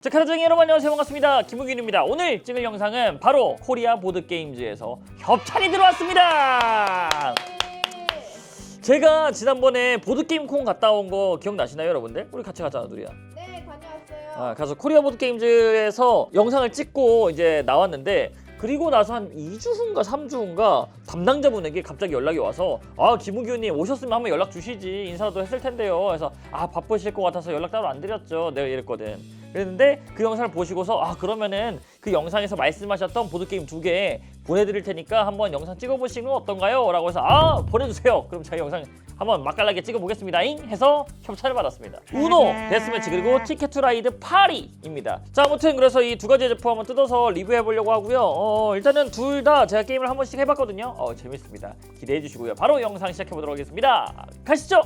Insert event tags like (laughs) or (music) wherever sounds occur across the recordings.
자, 카드쟁이 여러분 안녕하세요. 반갑습니다. 김우균입니다. 오늘 찍을 영상은 바로 코리아 보드게임즈에서 협찬이 들어왔습니다. 제가 지난번에 보드게임 콩 갔다 온 거 기억나시나요 여러분들? 우리 같이 갔잖아 누리야. 네, 다녀왔어요. 아, 가서 코리아 보드게임즈에서 영상을 찍고 이제 나왔는데 그리고 나서 한 2주 후인가 3주 후인가 담당자분에게 갑자기 연락이 와서 아 김우규님 오셨으면 한번 연락 주시지. 인사도 했을 텐데요. 그래서 아 바쁘실 것 같아서 연락 따로 안 드렸죠. 내가 이랬거든. 그랬는데 그 영상을 보시고서 아 그러면은 그 영상에서 말씀하셨던 보드게임 두 개 보내드릴 테니까 한번 영상 찍어보시는 건 어떤가요? 라고 해서 아 보내주세요. 그럼 제가 영상 한번 맛깔나게 찍어보겠습니다 잉 해서 협찬을 받았습니다. 우노 데스매치 그리고 티켓 투 라이드 파리입니다. 자 아무튼 그래서 이 두 가지 제품 한번 뜯어서 리뷰해 보려고 하고요. 어, 일단은 둘 다 제가 게임을 한 번씩 해봤거든요. 어, 재밌습니다. 기대해 주시고요. 바로 영상 시작해 보도록 하겠습니다. 가시죠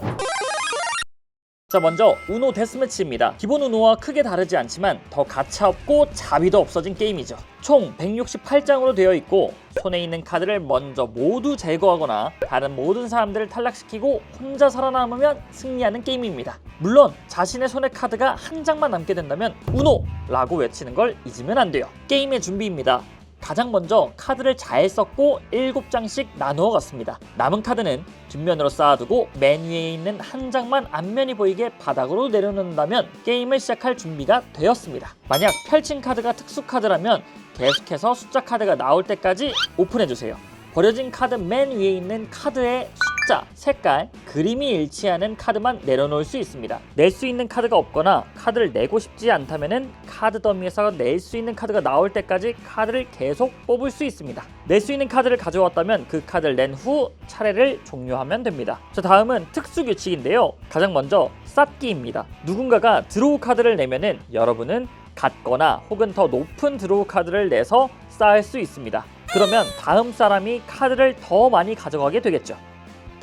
자 먼저 우노 데스매치입니다. 기본 우노와 크게 다르지 않지만 더 가차없고 자비도 없어진 게임이죠. 총 168장으로 되어 있고 손에 있는 카드를 먼저 모두 제거하거나 다른 모든 사람들을 탈락시키고 혼자 살아남으면 승리하는 게임입니다. 물론 자신의 손에 카드가 한 장만 남게 된다면 우노라고 외치는 걸 잊으면 안 돼요. 게임의 준비입니다 가장 먼저 카드를 잘 썼고 7장씩 나누어 갔습니다. 남은 카드는 뒷면으로 쌓아두고 맨 위에 있는 한 장만 앞면이 보이게 바닥으로 내려놓는다면 게임을 시작할 준비가 되었습니다. 만약 펼친 카드가 특수 카드라면 계속해서 숫자 카드가 나올 때까지 오픈해주세요. 버려진 카드 맨 위에 있는 카드의 숫자, 색깔, 그림이 일치하는 카드만 내려놓을 수 있습니다. 낼 수 있는 카드가 없거나 카드를 내고 싶지 않다면은 카드 더미에서 낼 수 있는 카드가 나올 때까지 카드를 계속 뽑을 수 있습니다. 낼 수 있는 카드를 가져왔다면 그 카드를 낸 후 차례를 종료하면 됩니다. 자 다음은 특수 규칙인데요. 가장 먼저 쌓기입니다. 누군가가 드로우 카드를 내면은 여러분은 같거나 혹은 더 높은 드로우 카드를 내서 쌓을 수 있습니다. 그러면 다음 사람이 카드를 더 많이 가져가게 되겠죠.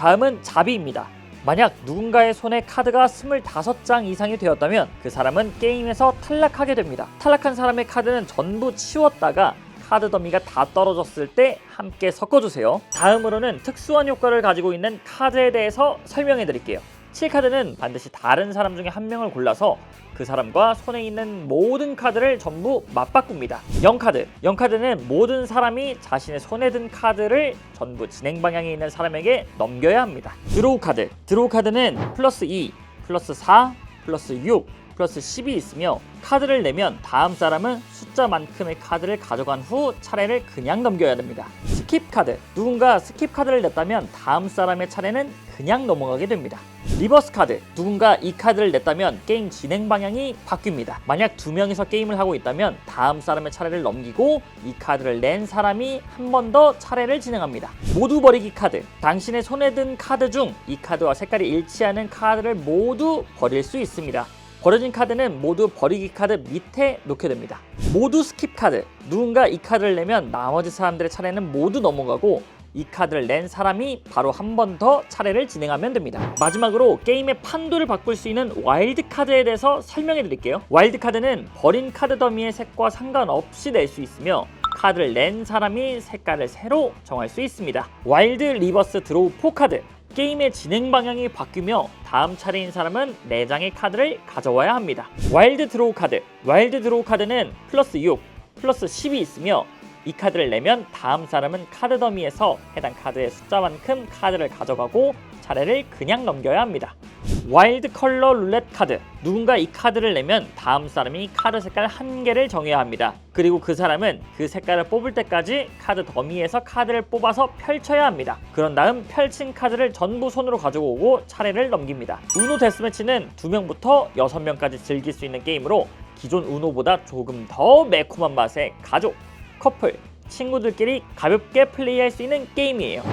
다음은 자비입니다. 만약 누군가의 손에 카드가 25장 이상이 되었다면 그 사람은 게임에서 탈락하게 됩니다. 탈락한 사람의 카드는 전부 치웠다가 카드 더미가 다 떨어졌을 때 함께 섞어주세요. 다음으로는 특수한 효과를 가지고 있는 카드에 대해서 설명해 드릴게요. 7카드는 반드시 다른 사람 중에 한 명을 골라서 그 사람과 손에 있는 모든 카드를 전부 맞바꿉니다. 0카드. 0카드는 모든 사람이 자신의 손에 든 카드를 전부 진행 방향에 있는 사람에게 넘겨야 합니다. 드로우 카드. 드로우 카드는 플러스 2, 플러스 4, 플러스 6, 플러스 10이 있으며 카드를 내면 다음 사람은 숫자만큼의 카드를 가져간 후 차례를 그냥 넘겨야 됩니다. 스킵 카드. 누군가 스킵 카드를 냈다면 다음 사람의 차례는 그냥 넘어가게 됩니다. 리버스 카드. 누군가 이 카드를 냈다면 게임 진행 방향이 바뀝니다. 만약 두 명이서 게임을 하고 있다면 다음 사람의 차례를 넘기고 이 카드를 낸 사람이 한 번 더 차례를 진행합니다. 모두 버리기 카드. 당신의 손에 든 카드 중 이 카드와 색깔이 일치하는 카드를 모두 버릴 수 있습니다. 버려진 카드는 모두 버리기 카드 밑에 놓게 됩니다. 모두 스킵 카드. 누군가 이 카드를 내면 나머지 사람들의 차례는 모두 넘어가고 이 카드를 낸 사람이 바로 한 번 더 차례를 진행하면 됩니다. 마지막으로 게임의 판도를 바꿀 수 있는 와일드 카드에 대해서 설명해 드릴게요. 와일드 카드는 버린 카드 더미의 색과 상관없이 낼 수 있으며 카드를 낸 사람이 색깔을 새로 정할 수 있습니다. 와일드 리버스 드로우 4 카드. 게임의 진행 방향이 바뀌며 다음 차례인 사람은 4장의 카드를 가져와야 합니다. 와일드 드로우 카드. 와일드 드로우 카드는 플러스 6, 플러스 10이 있으며 이 카드를 내면 다음 사람은 카드 더미에서 해당 카드의 숫자만큼 카드를 가져가고 차례를 그냥 넘겨야 합니다. 와일드 컬러 룰렛 카드. 누군가 이 카드를 내면 다음 사람이 카드 색깔 한 개를 정해야 합니다. 그리고 그 사람은 그 색깔을 뽑을 때까지 카드 더미에서 카드를 뽑아서 펼쳐야 합니다. 그런 다음 펼친 카드를 전부 손으로 가지고 오고 차례를 넘깁니다. 우노 데스매치는 2명부터 6명까지 즐길 수 있는 게임으로 기존 우노보다 조금 더 매콤한 맛의 가족, 커플, 친구들끼리 가볍게 플레이할 수 있는 게임이에요.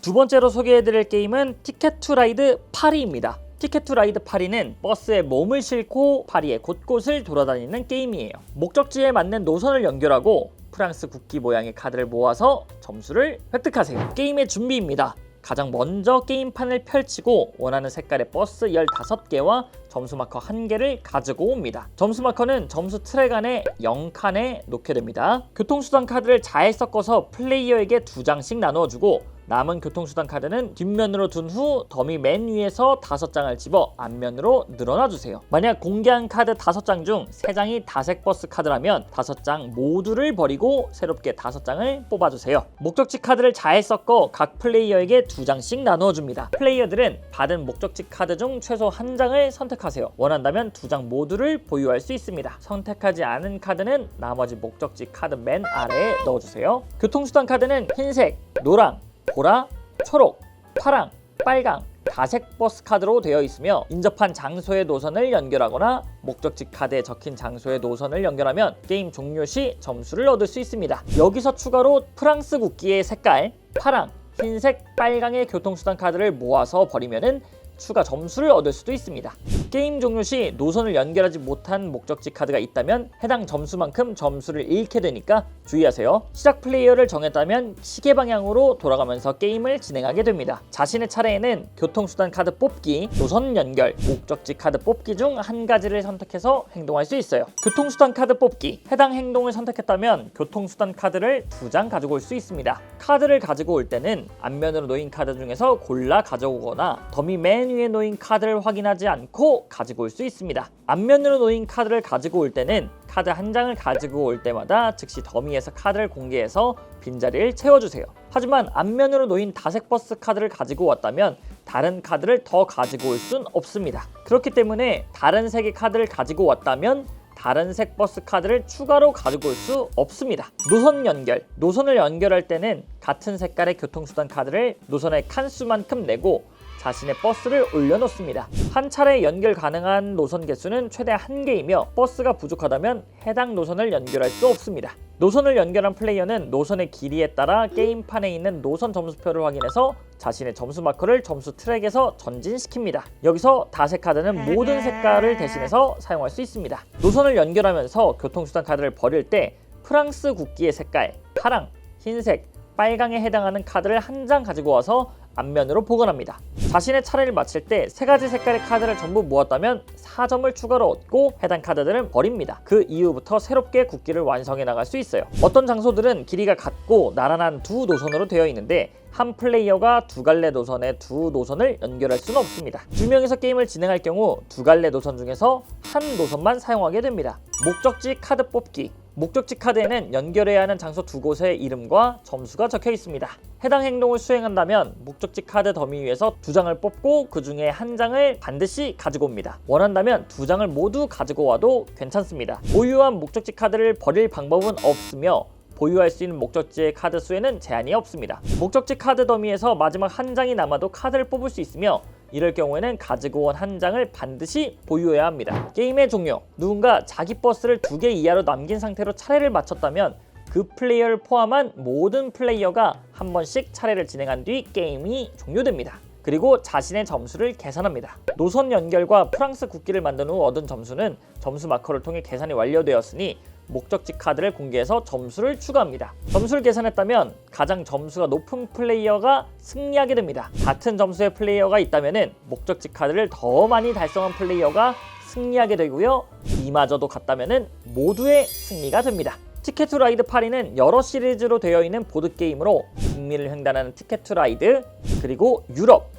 두 번째로 소개해드릴 게임은 티켓 투 라이드 파리입니다. 티켓 투 라이드 파리는 버스에 몸을 싣고 파리의 곳곳을 돌아다니는 게임이에요. 목적지에 맞는 노선을 연결하고 프랑스 국기 모양의 카드를 모아서 점수를 획득하세요. 게임의 준비입니다. 가장 먼저 게임판을 펼치고 원하는 색깔의 버스 15개와 점수 마커 1개를 가지고 옵니다. 점수 마커는 점수 트랙 안에 0칸에 놓게 됩니다. 교통수단 카드를 잘 섞어서 플레이어에게 2장씩 나누어주고 남은 교통수단 카드는 뒷면으로 둔후 더미 맨 위에서 다섯 장을 집어 앞면으로 늘어놔 주세요. 만약 공개한 카드 다섯 장중세 장이 다색 버스 카드라면 다섯 장 모두를 버리고 새롭게 다섯 장을 뽑아주세요. 목적지 카드를 잘 섞어 각 플레이어에게 두 장씩 나누어 줍니다. 플레이어들은 받은 목적지 카드 중 최소 한 장을 선택하세요. 원한다면 두장 모두를 보유할 수 있습니다. 선택하지 않은 카드는 나머지 목적지 카드 맨 아래에 넣어주세요. 교통수단 카드는 흰색, 노랑, 보라, 초록, 파랑, 빨강, 다색 버스 카드로 되어 있으며 인접한 장소의 노선을 연결하거나 목적지 카드에 적힌 장소의 노선을 연결하면 게임 종료 시 점수를 얻을 수 있습니다. 여기서 추가로 프랑스 국기의 색깔 파랑, 흰색, 빨강의 교통수단 카드를 모아서 버리면은 추가 점수를 얻을 수도 있습니다. 게임 종료 시 노선을 연결하지 못한 목적지 카드가 있다면 해당 점수만큼 점수를 잃게 되니까 주의하세요. 시작 플레이어를 정했다면 시계 방향으로 돌아가면서 게임을 진행하게 됩니다. 자신의 차례에는 교통수단 카드 뽑기, 노선 연결, 목적지 카드 뽑기 중 한 가지를 선택해서 행동할 수 있어요. 교통수단 카드 뽑기. 해당 행동을 선택했다면 교통수단 카드를 두 장 가지고 올 수 있습니다. 카드를 가지고 올 때는 앞면으로 놓인 카드 중에서 골라 가져오거나 더미 맨 위에 놓인 카드를 확인하지 않고 가지고 올 수 있습니다. 앞면으로 놓인 카드를 가지고 올 때는 카드 한 장을 가지고 올 때마다 즉시 더미에서 카드를 공개해서 빈자리를 채워주세요. 하지만 앞면으로 놓인 다색 버스 카드를 가지고 왔다면 다른 카드를 더 가지고 올 순 없습니다. 그렇기 때문에 다른 색의 카드를 가지고 왔다면 다른 색 버스 카드를 추가로 가지고 올 수 없습니다. 노선 연결. 노선을 연결할 때는 같은 색깔의 교통수단 카드를 노선의 칸수만큼 내고 자신의 버스를 올려놓습니다. 한 차례 연결 가능한 노선 개수는 최대 한 개이며 버스가 부족하다면 해당 노선을 연결할 수 없습니다. 노선을 연결한 플레이어는 노선의 길이에 따라 게임판에 있는 노선 점수표를 확인해서 자신의 점수 마커를 점수 트랙에서 전진시킵니다. 여기서 다색 카드는 모든 색깔을 대신해서 사용할 수 있습니다. 노선을 연결하면서 교통수단 카드를 버릴 때 프랑스 국기의 색깔, 파랑, 흰색, 빨강에 해당하는 카드를 한 장 가지고 와서 앞면으로 보관합니다. 자신의 차례를 마칠 때 세 가지 색깔의 카드를 전부 모았다면 4점을 추가로 얻고 해당 카드들은 버립니다. 그 이후부터 새롭게 국기를 완성해 나갈 수 있어요. 어떤 장소들은 길이가 같고 나란한 두 노선으로 되어 있는데 한 플레이어가 두 갈래 노선의 두 노선을 연결할 수는 없습니다. 두 명이서 게임을 진행할 경우 두 갈래 노선 중에서 한 노선만 사용하게 됩니다. 목적지 카드 뽑기 목적지 카드에는 연결해야 하는 장소 두 곳의 이름과 점수가 적혀 있습니다. 해당 행동을 수행한다면 목적지 카드 더미 위에서 두 장을 뽑고 그 중에 한 장을 반드시 가지고 옵니다. 원한다면 두 장을 모두 가지고 와도 괜찮습니다. 보유한 목적지 카드를 버릴 방법은 없으며 보유할 수 있는 목적지의 카드 수에는 제한이 없습니다. 목적지 카드 더미에서 마지막 한 장이 남아도 카드를 뽑을 수 있으며 이럴 경우에는 가지고 온 한 장을 반드시 보유해야 합니다. 게임의 종료. 누군가 자기 버스를 두 개 이하로 남긴 상태로 차례를 마쳤다면 그 플레이어를 포함한 모든 플레이어가 한 번씩 차례를 진행한 뒤 게임이 종료됩니다. 그리고 자신의 점수를 계산합니다. 노선 연결과 프랑스 국기를 만든 후 얻은 점수는 점수 마커를 통해 계산이 완료되었으니 목적지 카드를 공개해서 점수를 추가합니다. 점수를 계산했다면 가장 점수가 높은 플레이어가 승리하게 됩니다. 같은 점수의 플레이어가 있다면 목적지 카드를 더 많이 달성한 플레이어가 승리하게 되고요. 이마저도 같다면 모두의 승리가 됩니다. 티켓 투 라이드 파리는 여러 시리즈로 되어 있는 보드 게임으로 북미를 횡단하는 티켓 투 라이드 그리고 유럽,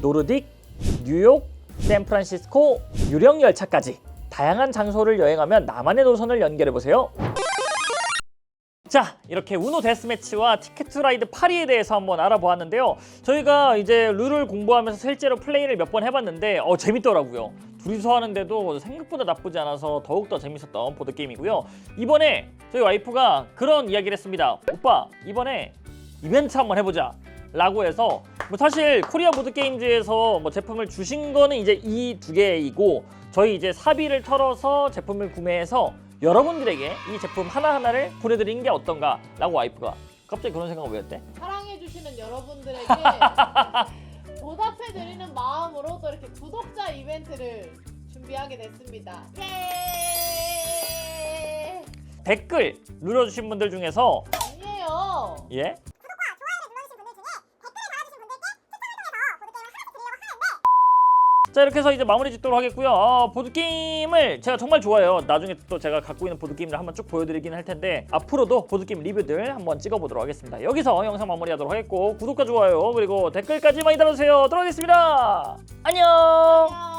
노르딕, 뉴욕, 샌프란시스코, 유령 열차까지 다양한 장소를 여행하면 나만의 노선을 연결해 보세요. 자 이렇게 우노 데스매치와 티켓 투 라이드 파리에 대해서 한번 알아보았는데요. 저희가 이제 룰을 공부하면서 실제로 플레이를 몇 번 해봤는데 어 재밌더라고요. 둘이서 하는데도 생각보다 나쁘지 않아서 더욱더 재밌었던 보드게임이고요. 이번에 저희 와이프가 그런 이야기를 했습니다 오빠 이번에 이벤트 한번 해보자. 라고 해서 뭐 사실 코리아 보드게임즈에서 뭐 제품을 주신 거는 이제 이 두 개이고 저희 이제 사비를 털어서 제품을 구매해서 여러분들에게 이 제품 하나하나를 보내드리는 게 어떤가 라고 와이프가 갑자기 그런 생각을 왜 했대? 사랑해주시는 여러분들에게 (laughs) 보답해드리는 마음으로 또 이렇게 구독자 이벤트를 준비하게 됐습니다. 예! 댓글 눌러주신 분들 중에서 아니에요. 예? 자 이렇게 해서 이제 마무리 짓도록 하겠고요. 어, 보드 게임을 제가 정말 좋아해요. 나중에 또 제가 갖고 있는 보드 게임을 한번 쭉 보여드리긴 할 텐데 앞으로도 보드 게임 리뷰들 한번 찍어보도록 하겠습니다. 여기서 영상 마무리하도록 하겠고 구독과 좋아요 그리고 댓글까지 많이 달아주세요. 들어가겠습니다. 안녕.